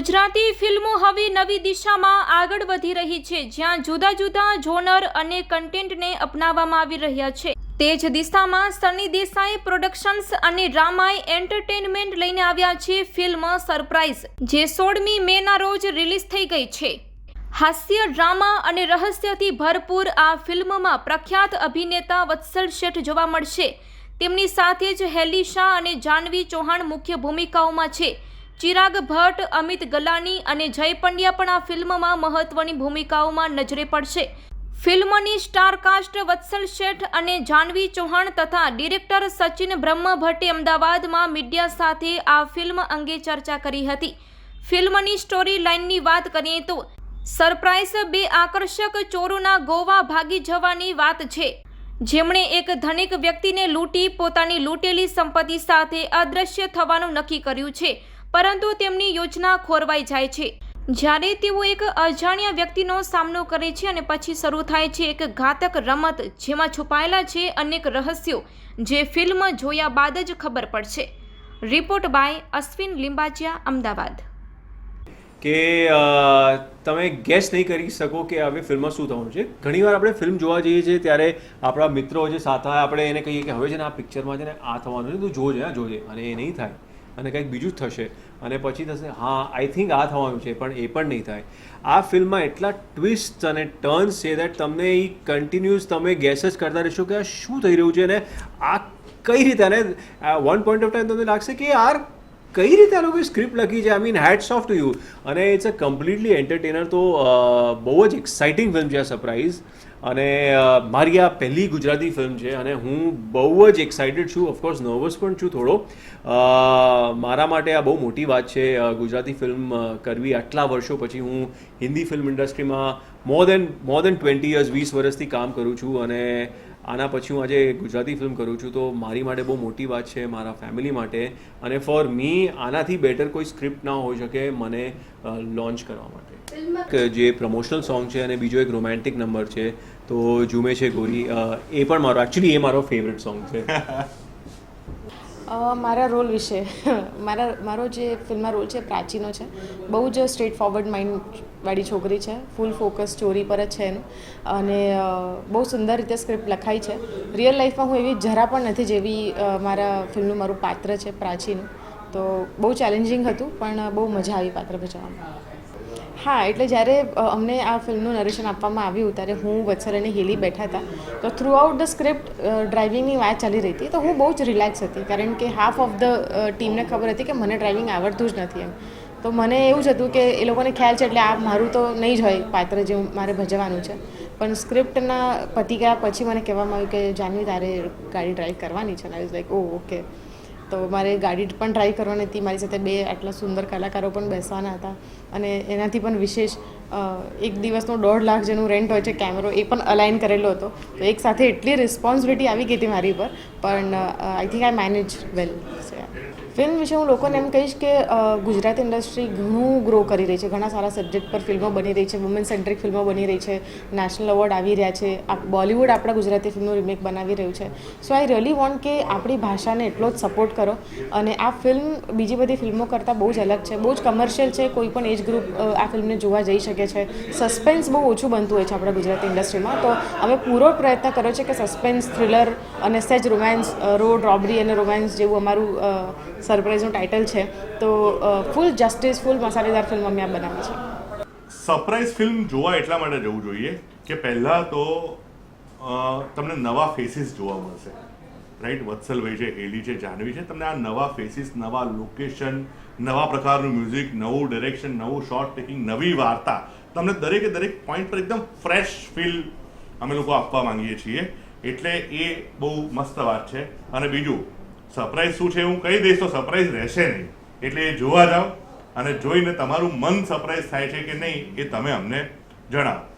ગુજરાતી ફિલ્મો હવે નવી દિશામાં આગળ વધી રહી છે, જ્યાં જુદા જુદા જોનર અને કન્ટેન્ટને અપનાવવામાં આવી રહ્યા છે. તે જ દિશામાં સની દેસાઈ પ્રોડક્શન્સ અને ડ્રામાએ એન્ટરટેનમેન્ટ લઈને આવ્યા છે ફિલ્મ સરપ્રાઈઝ, જે સોળમી મેના રોજ રિલીઝ થઈ ગઈ છે. હાસ્ય, ડ્રામા અને રહસ્યથી ભરપૂર આ ફિલ્મમાં પ્રખ્યાત અભિનેતા વત્સલ શેઠ જોવા મળશે. તેમની સાથે જ હેલી શાહ અને જાનવી ચૌહાણ મુખ્ય ભૂમિકાઓમાં છે. ચિરાગ ભટ્ટ, અમિત ગલાની અને જય પંડ્યા પણ આ ફિલ્મમાં મહત્વની ભૂમિકાઓમાં નજરે પડશે. ફિલ્મની સ્ટારકાસ્ટ વત્સલ શેઠ અને જાનવી ચૌહાણ તથા ડિરેક્ટર સચિન બ્રહ્મભટ્ટે અમદાવાદમાં મીડિયા સાથે આ ફિલ્મ અંગે ચર્ચા કરી હતી. ફિલ્મની સ્ટોરી લાઇનની વાત કરીએ તો સરપ્રાઇઝ બે આકર્ષક ચોરોના ગોવા ભાગી જવાની વાત છે. જેમણે એક ધનિક વ્યક્તિને લૂંટી પોતાની લૂંટેલી સંપત્તિ સાથે અદૃશ્ય થવાનું નક્કી કર્યું છે. પરંતુ તેમની યોજના ખોરવાઈ જાય છે. જ્યારે તેઓ એક અજાણ્યા વ્યક્તિનો સામનો કરે છે અને પછી શરૂ થાય છે એક ઘાતક રમત જેમાં છુપાયેલા છે અનેક રહસ્યો જે ફિલ્મ જોયા બાદ જ ખબર પડશે. Report by Ashwin Limbachiya Ahmedabad. કે તમે ગેસ નહીં કરી શકો કે હવે ફિલ્મમાં શું થવાનું છે? ઘણીવાર આપણે ફિલ્મ જોવા જઈએ છીએ ત્યારે આપણા મિત્રો જે સાથે આપણે એને કહીએ કે હવે છે ને આ પિક્ચરમાં છે ને આ થવાનું છે, તું જોજે, હા, જોજે. અને એ નહીં થાય. અને કંઈક બીજું થશે. અને પછી થશે, હા આઈ થિંક આ થવાનું છે, પણ એ પણ નહીં થાય. આ ફિલ્મમાં એટલા ટ્વિસ્ટ અને ટર્ન્સ છે દેટ તમને એ કન્ટિન્યુઅસ તમે ગેસ જ કરતા રહેશો કે આ શું થઈ રહ્યું છે અને આ કઈ રીતે, અને વન પોઈન્ટ ઓફ ટાઈમ તમને લાગશે કે યાર કઈ રીતે આ લોકોએ સ્ક્રિપ્ટ લખી છે? I mean hats off to you અને ઇટ્સ અ કમ્પ્લીટલી એન્ટરટેનર તો બહુ જ એક્સાઇટિંગ ફિલ્મ છે આ સરપ્રાઇઝ અને મારી આ પહેલી ગુજરાતી ફિલ્મ છે અને હું બહુ જ એક્સાઇટેડ છું. ઓફકોર્સ નર્વસ પણ છું થોડો. મારા માટે આ બહુ મોટી વાત છે ગુજરાતી ફિલ્મ કરવી. આટલા વર્ષો પછી હું હિન્દી ફિલ્મ ઇન્ડસ્ટ્રીમાં more than more than twenty years વીસ વર્ષથી કામ કરું છું. અને આના પછી હું આજે ગુજરાતી ફિલ્મ કરું છું તો મારી માટે બહુ મોટી વાત છે મારા ફેમિલી માટે અને ફોર મી આનાથી બેટર કોઈ સ્ક્રિપ્ટ ના હોઈ શકે મને લોન્ચ કરવા માટે. જે પ્રમોશનલ સોંગ છે અને બીજો એક રોમેન્ટિક નંબર છે, તો ઝૂમે છે ગોરી એ પણ મારો એકચ્યુઅલી એ મારો ફેવરેટ સોંગ છે. મારા રોલ વિશે. મારા, મારો જે ફિલ્મમાં રોલ છે પ્રાચીનો છે. બહુ જ સ્ટ્રેટ ફોરવર્ડ માઇન્ડવાળી છોકરી છે. ફૂલ ફોકસ સ્ટોરી પર જ છે એનું. અને બહુ સુંદર રીતે સ્ક્રિપ્ટ લખાઈ છે. રિયલ લાઈફમાં હું એવી જરા પણ નથી જેવી મારા ફિલ્મનું મારું પાત્ર છે પ્રાચીનું. તો બહુ ચેલેન્જિંગ હતું, પણ બહુ મજા આવી પાત્ર ભજવવામાં હા, એટલે જ્યારે અમને આ ફિલ્મનું નરેશન આપવામાં આવ્યું, ત્યારે હું, વત્સલ અને હેલી બેઠા હતા. તો થ્રુ આઉટ ધ સ્ક્રિપ્ટ ડ્રાઇવિંગની વાત ચાલી રહી હતી. તો હું બહુ જ રિલેક્સ હતી, કારણ કે હાફ ઓફ ધ ટીમને ખબર હતી કે મને ડ્રાઇવિંગ આવડતું જ નથી એમ. તો મને એવું જ હતું કે એ લોકોને ખ્યાલ છે એટલે આ મારું તો નહીં જ હોય પાત્ર જે મારે ભજવાનું છે. પણ સ્ક્રિપ્ટના પતી ગયા પછી મને કહેવામાં આવ્યું કે, જાનવી, તારે ગાડી ડ્રાઈવ કરવાની છે. અને આઈ લાઈક ઓ ઓકે તો મારે ગાડી પણ ટ્રાય કરવાની હતી. મારી સાથે બે આટલા સુંદર કલાકારો પણ બેસવાના હતા. અને એનાથી પણ વિશેષ એક દિવસનો દોઢ લાખ જેનું રેન્ટ હોય છે કેમેરો એ પણ અલાઇન કરેલો હતો. તો એક સાથે એટલી રિસ્પોન્સિબિલિટી આવી ગઈ હતી મારી પર પણ I think I manage well film વિશે હું લોકોને એમ કહીશ કે ગુજરાત ઇન્ડસ્ટ્રી ઘણું ગ્રો કરી રહી છે. ઘણા સારા સબ્જેક્ટ પર ફિલ્મો બની રહી છે. વુમેન સેન્ટ્રિક ફિલ્મો બની રહી છે. નેશનલ એવોર્ડ આવી રહ્યા છે. બોલિવૂડ આપણા ગુજરાતી ફિલ્મનું રિમેક બનાવી રહ્યું છે. સો આઈ રિયલી વોન્ટ કે આપણી ભાષાને એટલો જ સપોર્ટ કરો અને આ ફિલ્મ બીજી બધી ફિલ્મો કરતાં બહુ જ અલગ છે. બહુ જ કમર્શિયલ છે. કોઈ પણ એજ ગ્રુપ આ ફિલ્મને જોવા જઈ શકે છે. સસ્પેન્સ બહુ ઓછું બનતું હોય છે આપણા ગુજરાતી ઇન્ડસ્ટ્રીમાં. તો અમે પૂરો પ્રયત્ન કર્યો છે કે સસ્પેન્સ થ્રિલર અને સેજ રોમાન્સ રોડ રોબરી અને રોમાન્સ જેવું અમારું સરપ્રાઇઝનું ટાઇટલ છે, તો ફૂલ જસ્ટિસ ફૂલ મસાલેદાર ફિલ્મ અમે આ બનાવી છે. સરપ્રાઈઝ ફિલ્મ જોવા એટલા માટે જવું જોઈએ કે પહેલાં તો તમને નવા ફેસીસ જોવા મળશે. રાઈટ વત્સલભાઈ છે, એલી છે જાહ્નવી છે, તમને આ નવા ફેસીસ નવા લોકેશન નવા પ્રકારનું મ્યુઝિક નવું ડિરેક્શન નવું શોર્ટ ટેકિંગ નવી વાર્તા તમને દરેકે દરેક પોઈન્ટ પર એકદમ ફ્રેશ ફીલ અમે લોકો આપવા માંગીએ છીએ. એટલે એ બહુ મસ્ત વાત છે. અને બીજું સરપ્રાઈઝ શું છે, હું કહી દઈશ તો સરપ્રાઈઝ રહેશે નહીં. એટલે એ જોવા જાઓ અને જોઈને તમારું મન સરપ્રાઈઝ થાય છે કે નહીં, એ તમે અમને જણાવો.